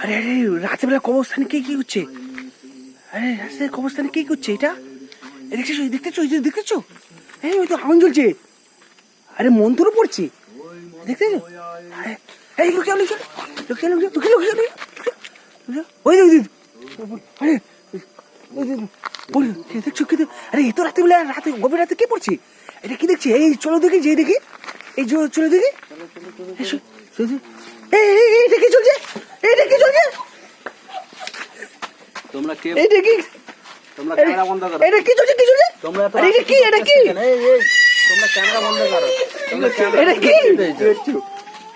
আরে আরে রাতেবেলা কবরস্থানে কে কি করছে? আরে রাস্তায় কবরস্থানে কে করছে এটা? এ, দেখতেছো এই দেখতেছো এই যে দেখতেছো? এই ওই তো আগুন জ্বলছে। আরে মন্ত্র পড়ছে। দেখতেছো এই লোক লোক লোক লোক লোক লোক লোক ওই দেখ আরে ওই ওই দেখছ আরে এত রাতে গভীর রাতে কে পড়ছে? এটা কি দেখছি? এই চলো দেখি যে দেখি। এই চলো দেখি। এই চলছে এইটা কি চলছে তোমরা কে এইটা কি? তোমরা ক্যামেরা বন্ধ করো। এটা কি চলছে কি চলছে? তোমরা আরে এটা কি? এটা কি? কেন? এই, এই, তোমরা ক্যামেরা বন্ধ করো। এটা কি?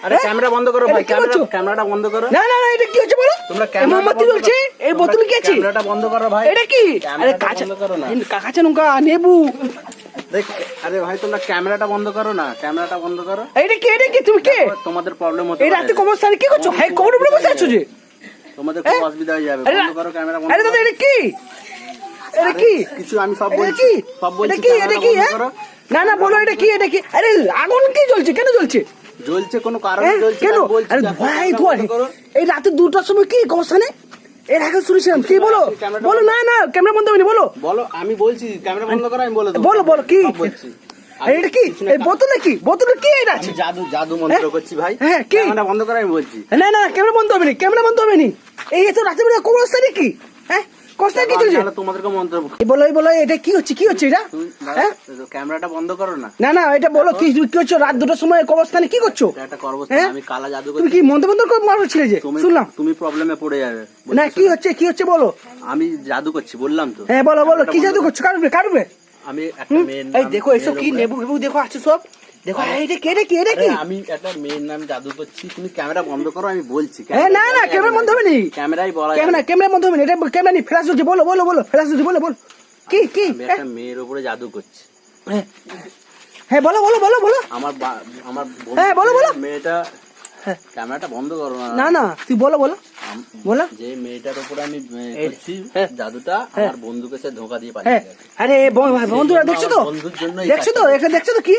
আরে হ্যাঁ? ক্যামেরা বন্ধ করো ভাই ক্যামেরা ক্যামেরাটা বন্ধ করো। না না না এটা কি হচ্ছে বলো? তোমরা মোমবাতি জ্বলছে এই কি আছে ক্যামেরাটা বন্ধ করো ভাই। এটা কি? আরে ক্যামেরাটা কাঁচা করো না। কাঁচা লঙ্কা নেবু। দেখ আরে ভাই তোমরা ক্যামেরাটা বন্ধ করো না। ক্যামেরাটা বন্ধ করো। এটা কি এটা কি? তুমি কে? তোমাদের প্রবলেম হতে এই রাতে কি করছ? হ্যাঁ কবর উপরে বসে আছো যে? তোমাদের খুব? অসুবিধা হয়ে যাবে। বন্ধ করো ক্যামেরা বন্ধ আরে দাদা এটা কি? এটা কি? কিছু আমি সব বলছি। সব এটা কি? এটা কি হ্যাঁ? না না বলো এটা কি এটা কি? আরে আগুন কি জ্বলছে? কেন জ্বলছে? জ্বলছে কোনো কারণ হ্যাঁ? জ্বলছে কেন? বলছি আরে ভাই বন্ধ এই রাতে দুটার সময় কি কবরস্থানে? এর আগে শুনেছিলাম। কি বলো? বলো না না ক্যামেরা বন্ধ হয়নি বলো। বলো আমি বলছি ক্যামেরা বন্ধ করো আমি বলে দেবো। বলো বলো কি? বলছি। এটা কি? এই বোতলে কি? বোতলে কি এটা আছে? জাদু জাদু মন্ত্র হ্যাঁ? করছি ভাই। হ্যাঁ, কি? ক্যামেরা বন্ধ করে আমি বলছি। না না ক্যামেরা বন্ধ হবে নি ক্যামেরা বন্ধ হবে নি। এই এত রাতে বেলা কবরস্থানে কি হ্যাঁ? কবরস্থানে কি চলছে? তোমাদেরকে মন্ত্র বলো বলো এটা কি হচ্ছে? কি হচ্ছে এটা? ক্যামেরাটা বন্ধ করো না। না না এটা বলো কি কি করছ রাত দুটোর সময় কবরস্থানে কি করছ? এটা একটা? আমি কালা জাদু তুমি করছি। কি মন্ত্র মন্ত্র করে মারছিলে যে? শুনলাম। তুমি প্রবলেমে পড়ে যাবে। না কি হচ্ছে? কি হচ্ছে বলো? আমি জাদু করছি বললাম তো। হ্যাঁ বলো বলো কি জাদু করছ? কারবে কারবে আমি একটা মেয়ের এই দেখো এসব কি নেবু নেবু দেখো আছে সব। দেখো এটা কি এটা কি এটা কি আমি একটা মেয়ের নাম জাদু করছি তুমি ক্যামেরা বন্ধ করো আমি বলছি। হ্যাঁ না না ক্যামেরা বন্ধ হবে নি ক্যামেরাই বলা ক্যামেরা। ক্যামেরা বন্ধ হবে নি এটা ক্যামেরা নি ফ্ল্যাশ জ্বলছে বলো বলো বলো ফ্ল্যাশ জ্বলছে বলো বলো। কি কি? আমি হ্যাঁ? একটা মেয়ের উপরে জাদু করছি। হ্যাঁ হ্যাঁ বলো বলো বলো বলো। আমার আমার হ্যাঁ, বলো, বলো। মেয়েটা হ্যাঁ। ক্যামেরাটা বন্ধ করো না। না তুই বলো বলো। বলো। যে মেয়েটার উপরে আমি করছি। জাদুটা আমার বন্ধুকে সে ধোকা দিয়ে পাঠিয়ে। আরে বন্ধুরা দেখছ তো? বন্ধুর জন্যই দেখছ তো? এটা দেখছ তো কি?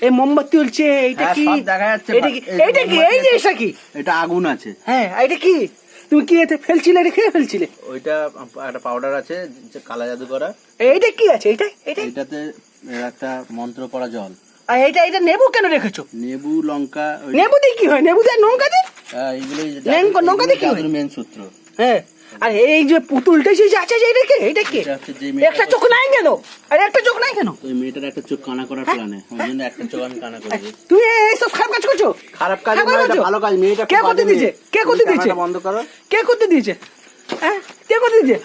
এই মোমবাতি উলছে এইটা হ্যাঁ, কি? দেখা যাচ্ছে এটা কি? এই এইটা কি? এই যে এটা কি? এটা আগুন আছে। হ্যাঁ এটা কি? তুমি কি এতে ফেলছিলে? এটা খেয়ে ফেলছিলে? ওইটা একটা পাউডার আছে যে কালা জাদু করা। এইটা কি আছে? এইটা? এইটা? এটাতে একটা মন্ত্র করা জল। আর এইটা এটা নেবু কেন রেখেছো? নেবু লঙ্কা নেবু দিয়ে কি হয়? নেবু দিয়ে লঙ্কা দিয়ে? হ্যাঁ, এইগুলোই লঙ্কা- লঙ্কা দিয়ে কি হয়? মেন সূত্র। হ্যাঁ। আর এই যে পুতুলটা সেই আছে যে এটা কে এটা কি একটা চোখ নাই কেন? আর একটা চোখ নাই কেন? ওই মেয়েটার একটা চোখ কানা করার হ্যাঁ? প্ল্যানে ওই জন্য একটা চোখ আমি কানা করে দিয়েছি। তুমি এইসব খারাপ কাজ করছ? খারাপ কাজ না এটা ভালো কাজ মেয়েটা কে করতে দিয়েছে? কে করতে দিয়েছে? বন্ধ করো। কে করতে দিয়েছে? হ্যাঁ? কে করতে দিয়েছে?